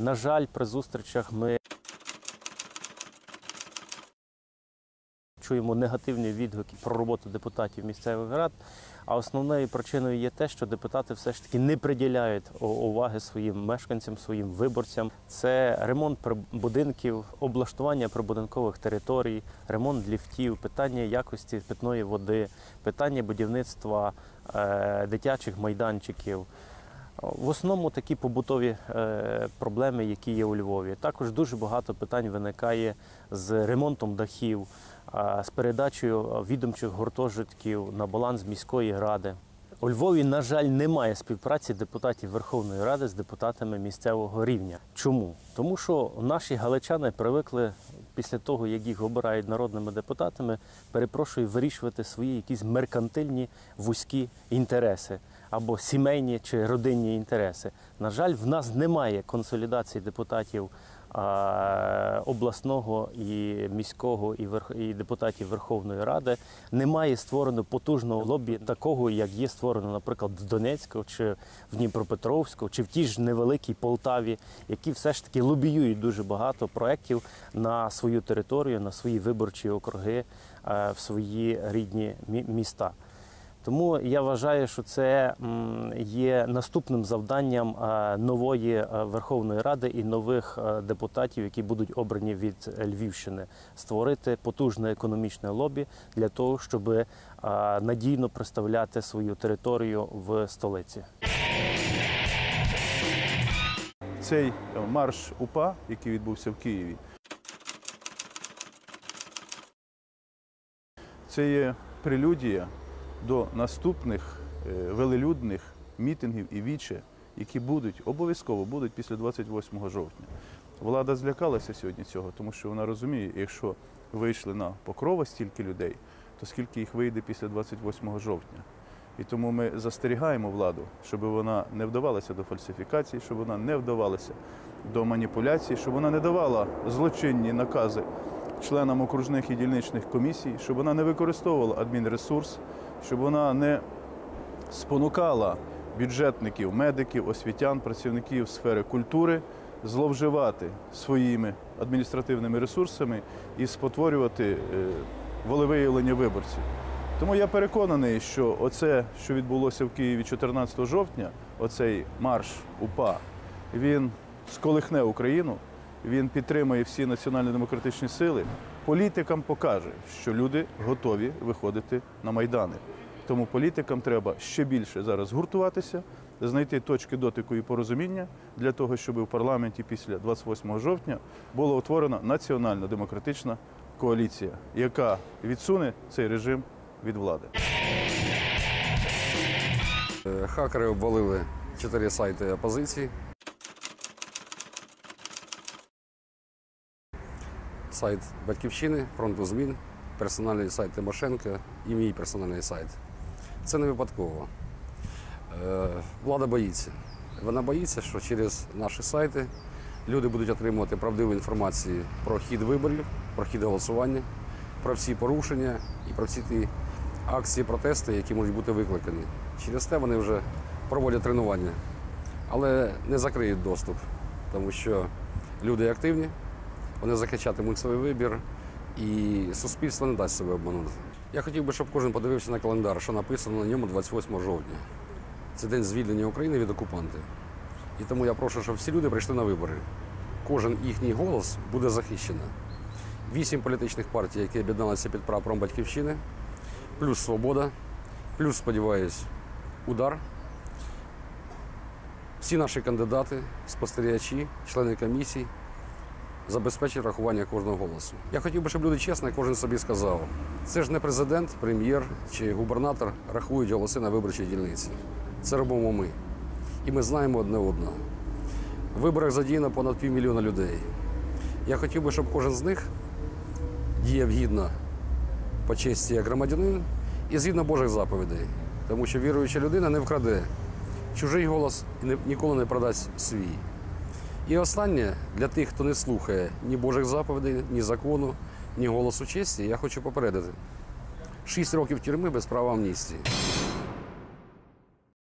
На жаль, при зустрічах ми чуємо негативні відгуки про роботу депутатів місцевих рад. А основною причиною є те, що депутати все ж таки не приділяють уваги своїм мешканцям, своїм виборцям. Це ремонт будинків, облаштування прибудинкових територій, ремонт ліфтів, питання якості питної води, питання будівництва е, дитячих майданчиків. В основному такі побутові е, проблеми, які є у Львові. Також дуже багато питань виникає з ремонтом дахів, з передачею відомчих гуртожитків на баланс міської ради. У Львові, на жаль, немає співпраці депутатів Верховної Ради з депутатами місцевого рівня. Чому? Тому що наші галичани привикли після того, як їх обирають народними депутатами, перепрошую, вирішувати свої якісь меркантильні вузькі інтереси або сімейні чи родинні інтереси. На жаль, в нас немає консолідації депутатів обласного і міського і, верх, і депутатів Верховної Ради. Немає створено потужного лобі такого, як є створено, наприклад, в Донецьку чи в Дніпропетровську, чи в тій ж невеликій Полтаві, які все ж таки лобіюють дуже багато проєктів на свою територію, на свої виборчі округи, е, в свої рідні мі- міста. Тому я вважаю, що це є наступним завданням е, нової е, Верховної Ради і нових е, депутатів, які будуть обрані від Львівщини, створити потужне економічне лобі для того, щоб надійно представляти свою територію в столиці. Цей марш УПА, який відбувся в Києві, це є прелюдія до наступних е, велелюдних мітингів і віче, які будуть обов'язково будуть після 28 жовтня. Влада злякалася сьогодні цього, тому що вона розуміє, якщо вийшли на покрова стільки людей, то скільки їх вийде після 28 жовтня. І тому ми застерігаємо владу, щоб вона не вдавалася до фальсифікацій, щоб вона не вдавалася до маніпуляцій, щоб вона не давала злочинні накази членам окружних і дільничних комісій, щоб вона не використовувала адмінресурс, щоб вона не спонукала бюджетників, медиків, освітян, працівників сфери культури зловживати своїми адміністративними ресурсами і спотворювати е, волевиявлення виборців. Тому я переконаний, що оце, що відбулося в Києві 14 жовтня, оцей марш УПА, він сколихне Україну, він підтримує всі національно-демократичні сили. Політикам покаже, що люди готові виходити на майдани. Тому політикам треба ще більше зараз згуртуватися, знайти точки дотику і порозуміння для того, щоб в парламенті після 28 жовтня була утворена національно-демократична коаліція, яка відсуне цей режим від влади. Е, Хакери обвалили чотири сайти опозиції. Сайт Батьківщини, фронту змін, персональний сайт Тимошенка і мій персональний сайт. Це не випадково. Е, Влада боїться. Вона боїться, що через наші сайти люди будуть отримувати правдиву інформацію про хід виборів, про хід голосування, про всі порушення і про всі ті акції, протести, які можуть бути викликані. Через те вони вже проводять тренування, але не закриють доступ, тому що люди активні, вони захищатимуть свій вибір, і суспільство не дасть себе обманути. Я хотів би, щоб кожен подивився на календар, що написано на ньому 28 жовтня. Це день звільнення України від окупантів. І тому я прошу, щоб всі люди прийшли на вибори. Кожен їхній голос буде захищено. Вісім політичних партій, які об'єдналися під прапором батьківщини, плюс свобода, плюс, сподіваюсь, удар. Всі наші кандидати, спостерігачі, члени комісій забезпечать рахування кожного голосу. Я хотів би, щоб люди чесно, кожен собі сказав. Це ж не президент, прем'єр чи губернатор рахують голоси на виборчій дільниці. Це робимо ми. І ми знаємо одне одного. В виборах задіяно понад півмільйона людей. Я хотів би, щоб кожен з них діяв гідно по честі як громадянин і згідно Божих заповідей. Тому що віруюча людина не вкраде чужий голос і ніколи не продасть свій. І останнє для тих, хто не слухає ні Божих заповідей, ні закону, ні голосу честі, я хочу попередити: шість років тюрми без права амністії.